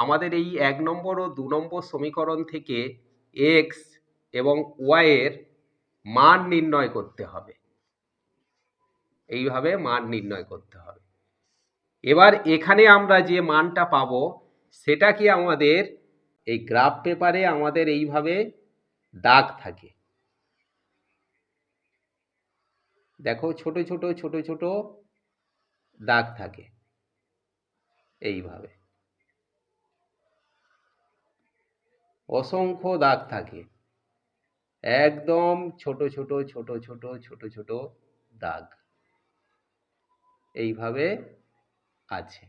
আমাদের এই এক নম্বর ও দু নম্বর সমীকরণ থেকে এক্স এবং ওয়াইয়ের মান নির্ণয় করতে হবে। এইভাবে মান নির্ণয় করতে হবে। এবার এখানে আমরা যে মানটা পাবো, সেটা কি আমাদের এই গ্রাফ পেপারে আমাদের এইভাবে দাগ থাকে। দেখো, ছোট ছোট ছোট ছোট দাগ থাকে। এইভাবে। অসংখ্য দাগ থাকে। একদম ছোট ছোট ছোট ছোট ছোট ছোট দাগ। এইভাবে আছে।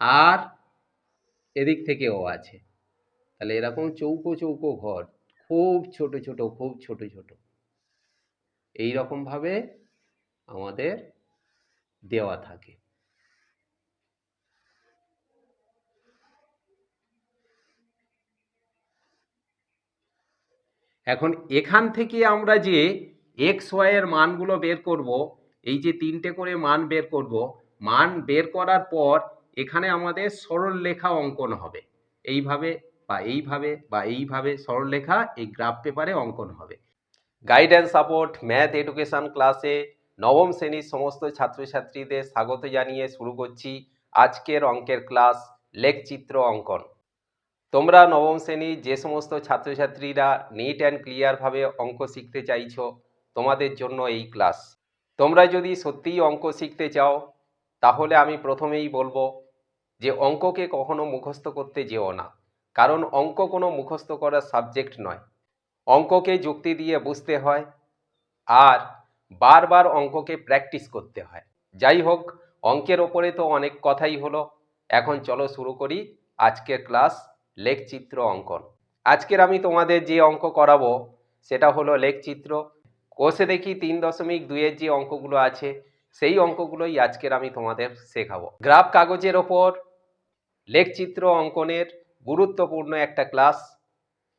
আর এদিক থেকেও আছে। তাহলে এরকম চৌকো চৌকো ঘর, খুব ছোট ছোট, খুব ছোট ছোট। এই রকম ভাবে আমাদের দেওয়া থাকে। এখন এখান থেকে আমরা যে এক্স ওয়াই এর মানগুলো বের করব, এই যে তিনটে করে মান বের করব, মান বের করার পর এখানে আমাদের সরলরেখা অঙ্কন হবে। এইভাবে বা এইভাবে বা এইভাবে সরলরেখা এই গ্রাফ পেপারে অঙ্কন হবে। গাইডেন্স সাপোর্ট ম্যাথ এডুকেশন ক্লাসে নবম শ্রেণির সমস্ত ছাত্রছাত্রীদের স্বাগত জানিয়ে শুরু করছি আজকের অঙ্কের ক্লাস লেখচিত্র অঙ্কন। তোমরা নবম শ্রেণির যে সমস্ত ছাত্রছাত্রীরা নিট অ্যান্ড ক্লিয়ারভাবে অঙ্ক শিখতে চাইছো, তোমাদের জন্য এই ক্লাস তোমরা যদি সত্যিই অঙ্ক শিখতে চাও, তাহলে আমি প্রথমেই বলব যে অঙ্ককে কখনো মুখস্থ করতে যেও না। কারণ অঙ্ক কোনো মুখস্থ করার সাবজেক্ট নয়। অঙ্ককে যুক্তি দিয়ে বুঝতে হয় আর বারবার অঙ্ককে প্র্যাকটিস করতে হয়। যাই হোক, অঙ্কের ওপরে তো অনেক কথাই হলো। এখন চলো শুরু করি আজকের ক্লাস লেখচিত্র অঙ্কন। আজকের আমি তোমাদের যে অঙ্ক করাবো, সেটা হলো লেখচিত্র। কোষে দেখি তিন দশমিক দুইয়ের যে অঙ্কগুলো আছে, সেই অঙ্কগুলোই আজকের আমি তোমাদের শেখাবো। গ্রাফ কাগজের ওপর লেখচিত্র অঙ্কনের গুরুত্বপূর্ণ একটা ক্লাস।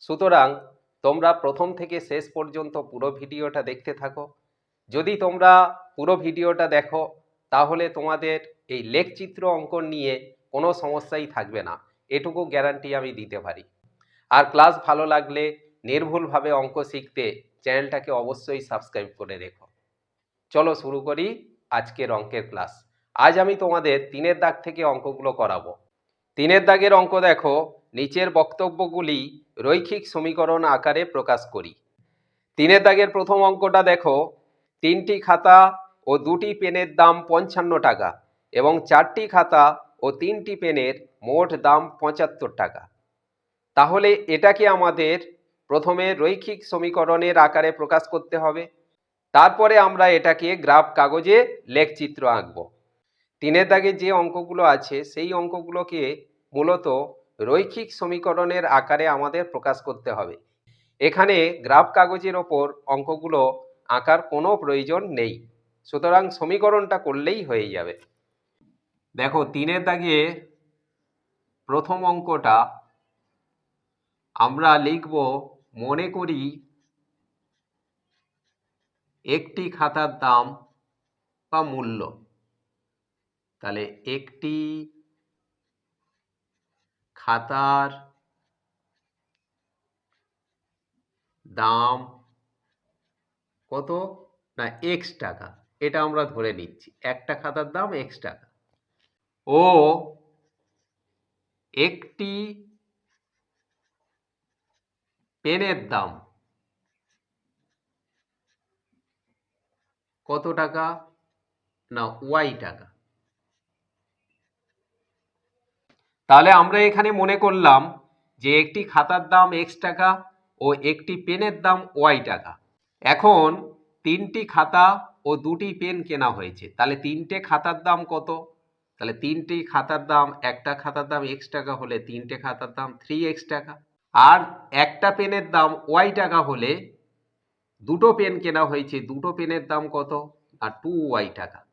সুতরাং তোমরা প্রথম থেকে শেষ পর্যন্ত পুরো ভিডিওটা দেখতে থাকো। যদি তোমরা পুরো ভিডিওটা দেখো, তাহলে তোমাদের এই লেখচিত্র অঙ্কন নিয়ে কোনো সমস্যাই থাকবে না। এটুকু গ্যারান্টি আমি দিতে পারি। আর ক্লাস ভালো লাগলে নির্ভুলভাবে অঙ্ক শিখতে চ্যানেলটাকে অবশ্যই সাবস্ক্রাইব করে রেখো। চলো শুরু করি আজকের অঙ্কের ক্লাস আজ আমি তোমাদের তিনের দাগ থেকে অঙ্কগুলো করাবো। তিনের দাগের অঙ্ক দেখো, নিচের বক্তব্যগুলি রৈখিক সমীকরণ আকারে প্রকাশ করি। তিনের দাগের প্রথম অঙ্কটা দেখো, তিনটি খাতা ও দুটি পেনের দাম পঞ্চান্ন টাকা এবং চারটি খাতা ও তিনটি পেনের মোট দাম পঁচাত্তর টাকা। তাহলে এটাকে আমাদের প্রথমে রৈখিক সমীকরণের আকারে প্রকাশ করতে হবে? তারপরে আমরা এটাকে গ্রাফ কাগজে লেখচিত্র আঁকব। তিনের দাগে যে অঙ্কগুলো আছে, সেই অঙ্কগুলোকে মূলত রৈখিক সমীকরণের আকারে আমাদের প্রকাশ করতে হবে। এখানে গ্রাফ কাগজের ওপর অঙ্কগুলো আঁকার কোনো প্রয়োজন নেই। সুতরাং সমীকরণটা করলেই হয়ে যাবে। দেখো, তিনের দাগে প্রথম অঙ্কটা আমরা লিখব, মনে করি একটি খাতার দাম বা মূল্য। তাহলে একটি খাতার দাম কত? না, এক্স টাকা। এটা আমরা ধরে নিচ্ছি। একটা খাতার দাম এক্স টাকা। ও একটি পেনের দাম। কত টাকা? না, ওয়াই টাকা। তাহলে আমরা এখানে মনে করলাম যে একটি খাতার দাম এক্স টাকা ও একটি পেনের দাম ওয়াই টাকা। এখন তিনটি খাতা ও দুটি পেন কেনা হয়েছে। তাহলে তিনটে খাতার দাম কত? তাহলে তিনটি খাতার দাম, একটা খাতার দাম এক্স টাকা হলে তিনটে খাতার দাম থ্রি এক্স টাকা। আর একটা পেনের দাম ওয়াই টাকা হলে দুটো পেন কেনা হয়েছে, দুটো পেনের দাম কত? আর টু ওয়াই টাকা।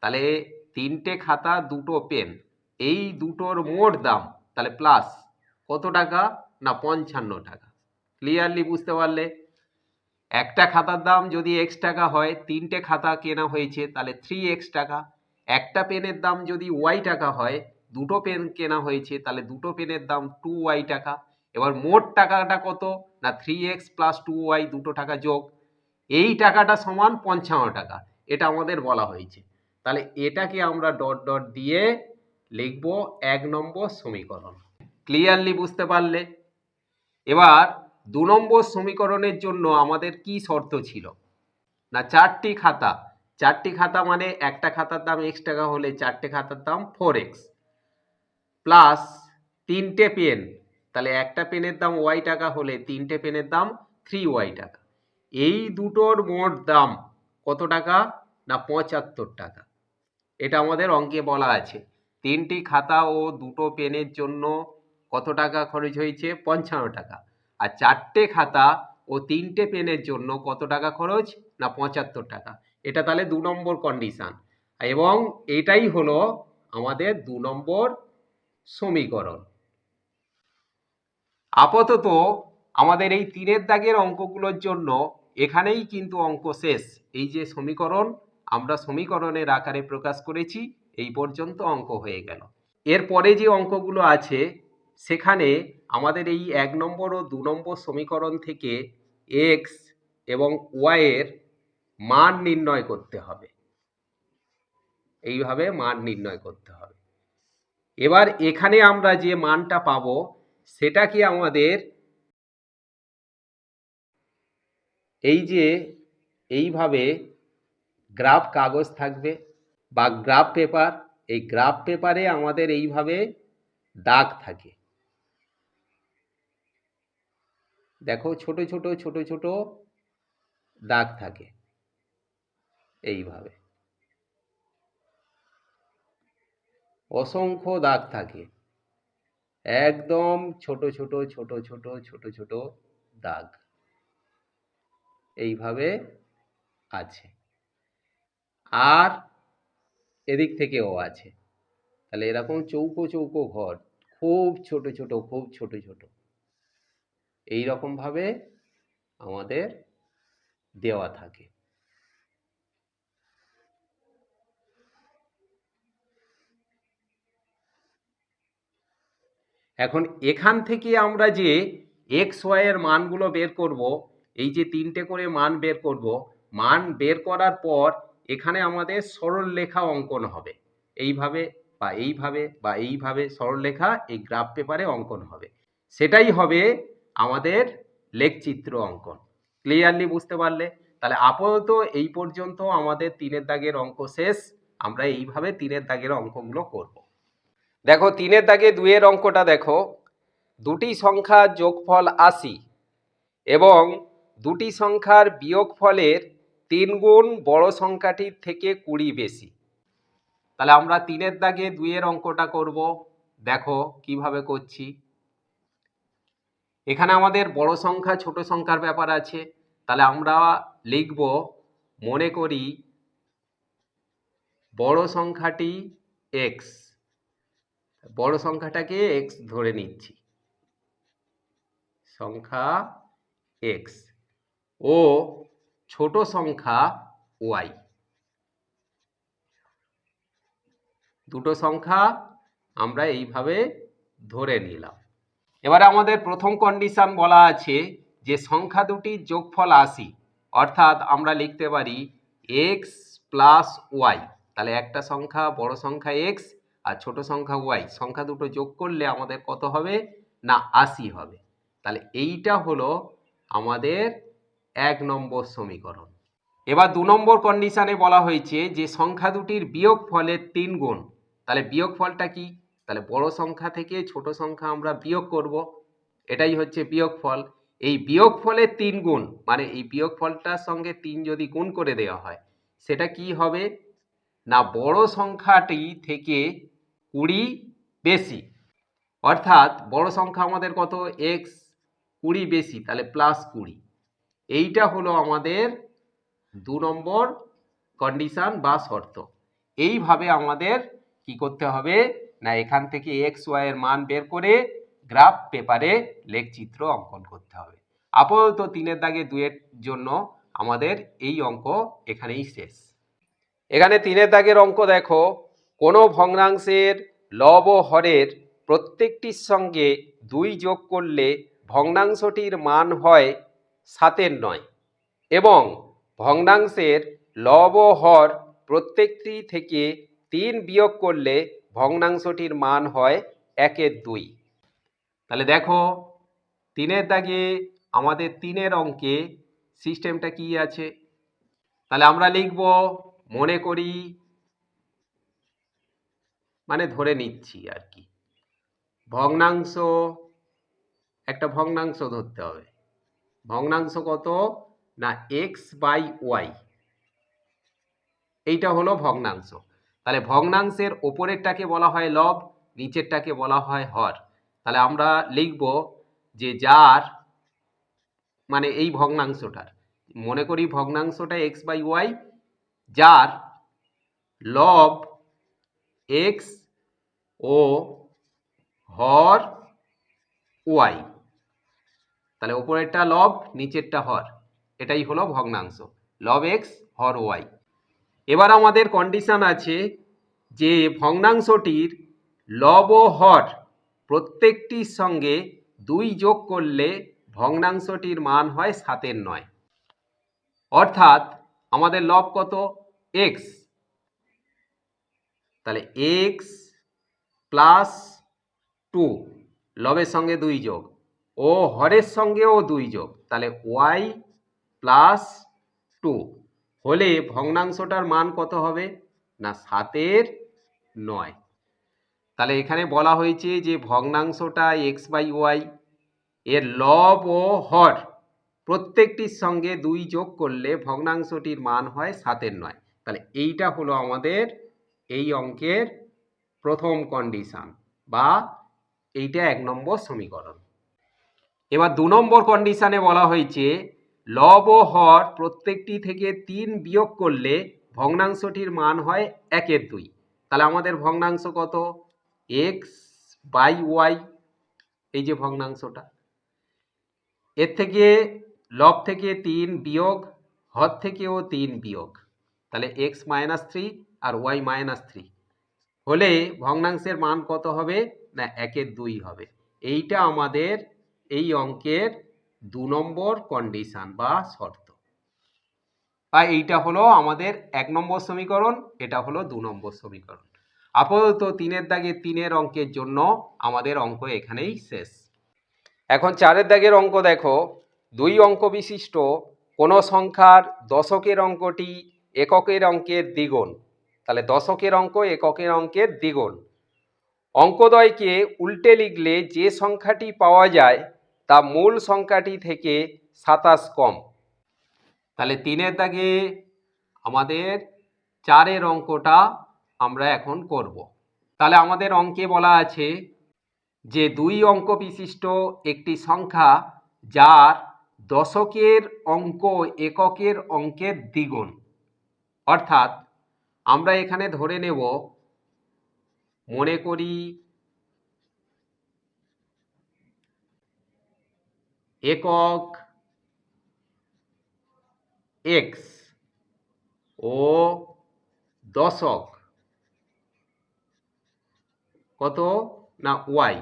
তাহলে তিনটে খাতা, দুটো পেন, এই দুটোর মোট দাম, তাহলে প্লাস কত টাকা? না, পঞ্চান্ন টাকা। ক্লিয়ারলি বুঝতে পারলে? একটা খাতার দাম যদি এক্স টাকা হয়, তিনটে খাতা কেনা হয়েছে, তাহলে থ্রি এক্স টাকা। একটা পেনের দাম যদি ওয়াই টাকা হয়, দুটো পেন কেনা হয়েছে, তাহলে দুটো পেনের দাম টু ওয়াই টাকা। এবার মোট টাকাটা কত? না, three X plus two Y, দুটো টাকা যোগ। এই টাকাটা সমান পঞ্চান্ন টাকা। এটা আমাদের বলা হয়েছে। তাহলে এটাকে আমরা ডট ডট দিয়ে লিখব এক নম্বর সমীকরণ। ক্লিয়ারলি বুঝতে পারলে? এবার দু নম্বর সমীকরণের জন্য আমাদের কি শর্ত ছিল? না, চারটি খাতা। চারটি খাতা মানে একটা খাতার দাম এক্স টাকা হলে চারটে খাতার দাম ফোর এক্স প্লাস তিনটে পেন তাহলে একটা পেনের দাম ওয়াই টাকা হলে তিনটে পেনের দাম থ্রি ওয়াই টাকা। এই দুটোর মোট দাম কত টাকা না পঁচাত্তর টাকা? এটা আমাদের অঙ্কে বলা আছে। তিনটি খাতা ও দুটো পেনের জন্য কত টাকা খরচ হয়েছে? পঞ্চান্ন টাকা। আর চারটে খাতা ও তিনটে পেনের জন্য কত টাকা খরচ? না পঁচাত্তর টাকা। এটা তাহলে দু নম্বর কন্ডিশন এবং এটাই হলো আমাদের দু নম্বর সমীকরণ। আপাতত আমাদের এই তিনের দাগের অঙ্কগুলোর জন্য এখানেই কিন্তু অঙ্ক শেষ। এই যে সমীকরণ, আমরা সমীকরণের আকারে প্রকাশ করেছি, এই পর্যন্ত অঙ্ক হয়ে গেল। এরপরে যে অঙ্কগুলো আছে, সেখানে আমাদের এই এক নম্বর ও দু নম্বর সমীকরণ থেকে এক্স এবং ওয়াইয়ের মান নির্ণয় করতে হবে। এইভাবে মান নির্ণয় করতে হবে। এবার এখানে আমরা যে মানটা পাবো, সেটা কি আমাদের এই যে এইভাবে গ্রাফ কাগজ থাকবে বা গ্রাফ পেপার, এই গ্রাফ পেপারে আমাদের এইভাবে দাগ থাকে। দেখো ছোট ছোট ছোট ছোট দাগ থাকে। এইভাবে। অসংখ্য দাগ থাকে। একদম ছোট ছোট ছোট ছোট ছোট ছোট দাগ। এইভাবে আছে। আর এদিক থেকেও আছে। তাহলে এরকম চৌকো চৌকো ঘর, খুব ছোট ছোট, খুব ছোট ছোট। এই রকম ভাবে আমাদের দেওয়া থাকে। এখন এখান থেকে আমরা যে এক্স ওয়াই এর মানগুলো বের করব, এই যে তিনটে করে মান বের করব, মান বের করার পর এখানে আমাদের সরল লেখা অঙ্কন হবে। এইভাবে বা এইভাবে বা এইভাবে সরল লেখা এই গ্রাফ পেপারে অঙ্কন হবে। সেটাই হবে আমাদের লেখচিত্র অঙ্কন। ক্লিয়ারলি বুঝতে পারলে? তাহলে আপাতত এই পর্যন্ত আমাদের তিনের দাগের অঙ্ক শেষ। আমরা এইভাবে তিনের দাগের অঙ্কগুলো করব। দেখো, তিনের দাগে দুয়ের অঙ্কটা দেখো। দুটি সংখ্যার যোগফল আশি এবং দুটি সংখ্যার বিয়োগফলের তিন গুণ বড় সংখ্যাটির থেকে কুড়ি বেশি। তাহলে আমরা তিনের দাগে দুইয়ের অঙ্কটা করব। দেখো, কীভাবে করছি। এখানে আমাদের বড় সংখ্যা, ছোট সংখ্যার ব্যাপার আছে। তাহলে আমরা লিখব, মনে করি বড় সংখ্যাটি এক্স বড় সংখ্যাটাকে এক্স ধরে নিচ্ছি। সংখ্যা এক্স ও ছোট সংখ্যা ওয়াই দুটো সংখ্যা আমরা এইভাবে ধরে নিলাম। এবারে আমাদের প্রথম কন্ডিশন বলা আছে যে সংখ্যা দুটির যোগফল আশি। অর্থাৎ আমরা লিখতে পারি এক্স প্লাস ওয়াই তাহলে একটা সংখ্যা, বড় সংখ্যা এক্স আর ছোট সংখ্যা ওয়াই সংখ্যা দুটো যোগ করলে আমাদের কত হবে? না, আশি হবে। তাহলে এইটা হলো আমাদের এক নম্বর সমীকরণ। এবার দু নম্বর কন্ডিশনে বলা হয়েছে যে সংখ্যা দুটির বিয়োগ ফলের তিন গুণ। তাহলে বিয়োগ ফলটা কি? তাহলে বড় সংখ্যা থেকে ছোট সংখ্যা আমরা বিয়োগ করব। এটাই হচ্ছে বিয়োগ ফল এই বিয়োগ ফলের তিন গুণ মানে এই বিয়োগ ফলটার সঙ্গে তিন যদি গুণ করে দেওয়া হয়, সেটা কি হবে? না, বড় সংখ্যাটি থেকে কুড়ি বেশি। অর্থাৎ বড় সংখ্যা আমাদের কত? এক্স কুড়ি বেশি, তাহলে প্লাস কুড়ি। এইটা হলো আমাদের দু নম্বর কন্ডিশন বা শর্ত। এইভাবে আমাদের কি করতে হবে? না, এখান থেকে এক্স ওয়াই এর মান বের করে গ্রাফ পেপারে লেখচিত্র অঙ্কন করতে হবে। আপাতত তিনের দাগে দুয়ের জন্য আমাদের এই অঙ্ক এখানেই শেষ। এখানে তিনের দাগের অঙ্ক দেখো। কোনো ভগ্নাংশের লব হরের প্রত্যেকটির সঙ্গে দুই যোগ করলে ভগ্নাংশটির মান হয় সাতের নয়। এবং ভগ্নাংশের লব হর প্রত্যেকটি থেকে তিন বিয়োগ করলে ভগ্নাংশটির মান হয় একের দুই। তাহলে দেখো, তিনের দাগে আমাদের তিনের অঙ্কে সিস্টেমটা কি আছে? তাহলে আমরা লিখব, মনে করি মানে ধরে নিচ্ছি আর কি। ভগ্নাংশ, একটা ভগ্নাংশ ধরতে হবে। ভগ্নাংশ কত? না এক্স বাই ওয়াই এইটা হলো ভগ্নাংশ। তাহলে ভগ্নাংশের ওপরেরটাকে বলা হয় লব, নিচেরটাকে বলা হয় হর। তাহলে আমরা লিখব যে যার মানে এই ভগ্নাংশটার। মনে করি ভগ্নাংশটা এক্স বাই ওয়াই যার লব এক্স ও হর ওয়াই তাহলে ওপরেরটা লব, নিচেরটা হর। এটাই হলো ভগ্নাংশ। লব এক্স হর ওয়াই এবার আমাদের কন্ডিশন আছে যে ভগ্নাংশটির লব ও হর প্রত্যেকটির সঙ্গে দুই যোগ করলে ভগ্নাংশটির মান হয় সাতের নয়। অর্থাৎ আমাদের লব কত? এক্স তাহলে এক্স প্লাস টু লবের সঙ্গে দুই যোগ, ও হরের সঙ্গেও দুই যোগ, তাহলে ওয়াই প্লাস টু হলে ভগ্নাংশটার মান কত হবে? না, সাতের নয়। তাহলে এখানে বলা হয়েছে যে ভগ্নাংশটা এক্স বাই ওয়াই এর লব ও হর প্রত্যেকটির সঙ্গে দুই যোগ করলে ভগ্নাংশটির মান হয় সাতের নয়। তাহলে এইটা হলো আমাদের এই অঙ্কের প্রথম কন্ডিশন বা এইটা এক নম্বর সমীকরণ। এবার দু নম্বর কন্ডিশনে বলা হয়েছে, লব ও হর প্রত্যেকটি থেকে তিন বিয়োগ করলে ভগ্নাংশটির মান হয় একের দুই। তাহলে আমাদের ভগ্নাংশ কত? এক্স বাই ওয়াই এই যে ভগ্নাংশটা। এর থেকে লব থেকে তিন বিয়োগ, হর থেকেও তিন বিয়োগ। তাহলে এক্স মাইনাস থ্রি আর ওয়াই মাইনাস থ্রি। হলে ভগ্নাংশের মান কত হবে? না একের দুই হবে। এইটা আমাদের এই অঙ্কের দু নম্বর কন্ডিশন বা শর্ত। বা এইটা হলো আমাদের এক নম্বর সমীকরণ, এটা হলো দু নম্বর সমীকরণ। আপাতত তিনের দাগে তিনের অঙ্কের জন্য আমাদের অঙ্ক এখানেই শেষ। এখন চারের দাগের অঙ্ক দেখো। দুই অঙ্ক বিশিষ্ট, কোনো সংখ্যার দশকের অঙ্কটি এককের অঙ্কের দ্বিগুণ। তাহলে দশকের অঙ্ক, এককের অঙ্কের দ্বিগুণ। অঙ্কদয়কে উল্টে লিখলে যে সংখ্যাটি পাওয়া যায়, তা মূল সংখ্যাটি থেকে সাতাশ কম। তাহলে তিনের দাগে আমাদের চারের অঙ্কটা আমরা এখন করব। তাহলে আমাদের অঙ্কে বলা আছে যে দুই অঙ্ক বিশিষ্ট একটি সংখ্যা যার দশকের অঙ্ক, এককের অঙ্কের দ্বিগুণ। অর্থাৎ আমরা এখানে ধরে নেব, মনে করি একক এক্স ও দশক। কত? না ওয়াই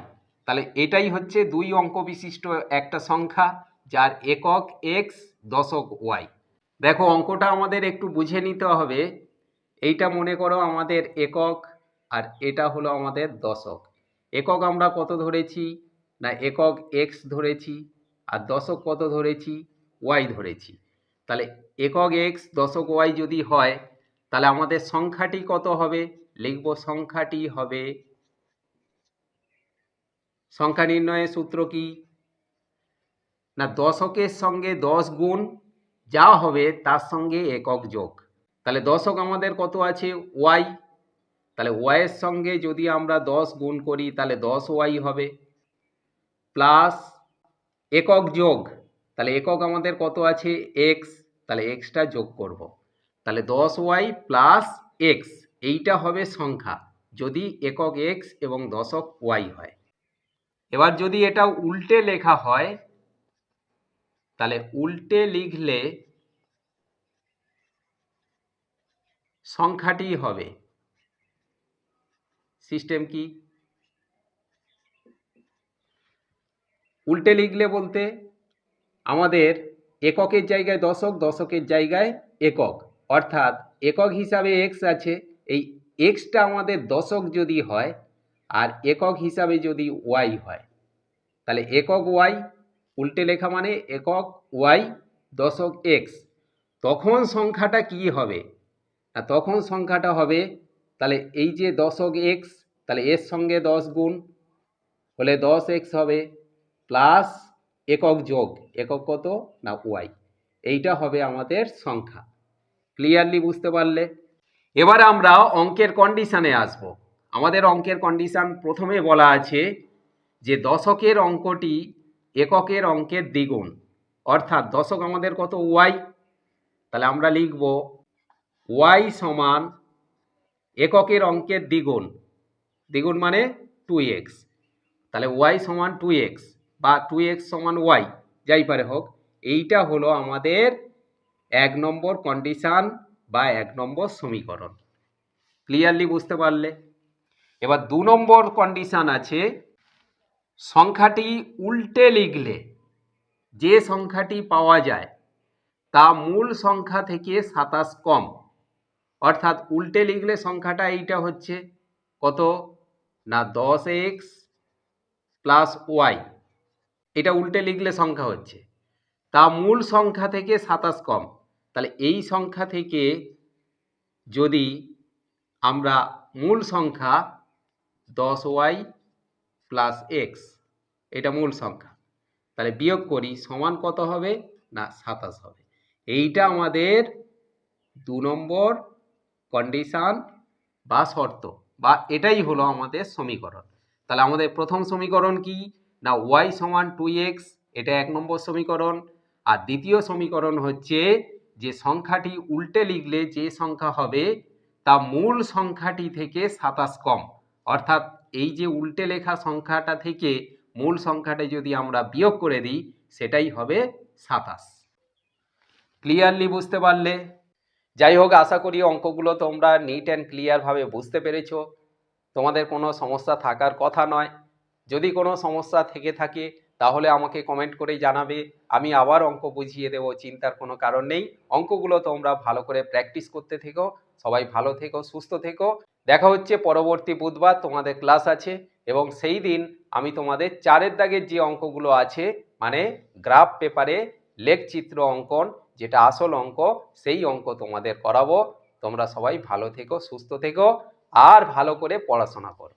তাহলে এটাই হচ্ছে দুই অঙ্ক বিশিষ্ট একটা সংখ্যা, যার একক এক্স দশক ওয়াই দেখো, অঙ্কটা আমাদের একটু বুঝে নিতে হবে। এইটা মনে করো আমাদের একক আর এটা হলো আমাদের দশক। একক আমরা কত ধরেছি? না, একক এক্স ধরেছি আর দশক কত ধরেছি? ওয়াই ধরেছি। তাহলে একক এক্স দশক ওয়াই যদি হয়, তাহলে আমাদের সংখ্যাটি কত হবে? লিখব সংখ্যাটি হবে, সংখ্যা নির্ণয়ের সূত্র কি? না, দশকের সঙ্গে দশ গুণ যা হবে তার সঙ্গে একক যোগ। তাহলে দশক আমাদের কত আছে? ওয়াই। তাহলে ওয়াইয়ের সঙ্গে যদি আমরা দশ গুণ করি, তাহলে দশ ওয়াই হবে। প্লাস একক যোগ। তাহলে একক আমাদের কত আছে? এক্স। তাহলে এক্সটা যোগ করব। তাহলে দশ ওয়াই প্লাস এক্স, এইটা হবে সংখ্যা। যদি একক এক্স এবং দশক ওয়াই হয়। এবার যদি এটা উল্টে লেখা হয়, তাহলে উল্টে লিখলে সংখ্যাটি হবে। সিস্টেম কি? উল্টে লিখলে বলতে আমাদের এককের জায়গায় দশক, দশকের জায়গায় একক। অর্থাৎ একক হিসাবে এক্স আছে, এই এক্সটা আমাদের দশক যদি হয় আর একক হিসাবে যদি ওয়াই হয়, তাহলে একক ওয়াই উল্টে লেখা মানে একক ওয়াই দশক এক্স তখন সংখ্যাটা কি হবে? তখন সংখ্যাটা হবে, তাহলে এই যে দশক এক্স তাহলে এর সঙ্গে দশ গুণ হলে দশ এক্স হবে প্লাস একক যোগ, একক কত না ওয়াই এইটা হবে আমাদের সংখ্যা। ক্লিয়ারলি বুঝতে পারলে? এবার আমরা অঙ্কের কন্ডিশানে আসব। আমাদের অঙ্কের কন্ডিশান প্রথমে বলা আছে যে দশকের অঙ্কটি এককের অঙ্কের দ্বিগুণ, অর্থাৎ দশক আমাদের কত ওয়াই তাহলে আমরা লিখব ওয়াই সমান এককের অঙ্কের দ্বিগুণ। দ্বিগুণ মানে টু এক্স তাহলে ওয়াই সমান টু এক্স বা টু এক্স সমান ওয়াই যাই পারে হোক, এইটা হলো আমাদের এক নম্বর কন্ডিশান বা এক নম্বর সমীকরণ। ক্লিয়ারলি বুঝতে পারলে? এবার দু নম্বর কন্ডিশান আছে, সংখ্যাটি উল্টে লিখলে যে সংখ্যাটি পাওয়া যায়, তা মূল সংখ্যা থেকে সাতাশ কম। অর্থাৎ উল্টে লিখলে সংখ্যাটা এইটা হচ্ছে কত? না, দশ এক্স প্লাস ওয়াই। এটা উল্টে লিখলে সংখ্যা হচ্ছে। তা মূল সংখ্যা থেকে সাতাশ কম। তাহলে এই সংখ্যা থেকে যদি আমরা মূল সংখ্যা দশ ওয়াই প্লাস এক্স, এটা মূল সংখ্যা। তাহলে বিয়োগ করি, সমান কত হবে? না, সাতাশ হবে। এইটা আমাদের দু নম্বর কন্ডিশান বা শর্ত বা এটাই হলো আমাদের সমীকরণ। তাহলে আমাদের প্রথম সমীকরণ কি? না ওয়াই সমান টু এক্স এটা এক নম্বর সমীকরণ। আর দ্বিতীয় সমীকরণ হচ্ছে যে সংখ্যাটি উল্টে লিখলে যে সংখ্যা হবে, তা মূল সংখ্যাটি থেকে সাতাশ কম। অর্থাৎ এই যে উল্টে লেখা সংখ্যাটা থেকে মূল সংখ্যাটা যদি আমরা বিয়োগ করে দিই, সেটাই হবে সাতাশ। ক্লিয়ারলি বুঝতে পারলে? যাই হোক আশা করি অঙ্কগুলো তোমরা নিট অ্যান্ড ক্লিয়ারভাবে বুঝতে পেরেছ। তোমাদের কোনো সমস্যা থাকার কথা নয়। যদি কোনো সমস্যা থেকে থাকে, তাহলে আমাকে কমেন্ট করেই জানাবে। আমি আবার অঙ্ক বুঝিয়ে দেবো, চিন্তার কোনো কারণ নেই। অঙ্কগুলো তোমরা ভালো করে প্র্যাকটিস করতে থেকো। সবাই ভালো থেকো, সুস্থ থেকো। দেখা হচ্ছে পরবর্তী বুধবার, তোমাদের ক্লাস আছে। এবং সেই দিন আমি তোমাদের চারের দাগের যে অঙ্কগুলো আছে মানে গ্রাফ পেপারে লেখচিত্র অঙ্কন যেটা আসল অঙ্ক, সেই অঙ্ক তোমাদের করাবো। তোমরা সবাই ভালো থেকো, সুস্থ থেকো, আর ভালো করে পড়াশোনা করো।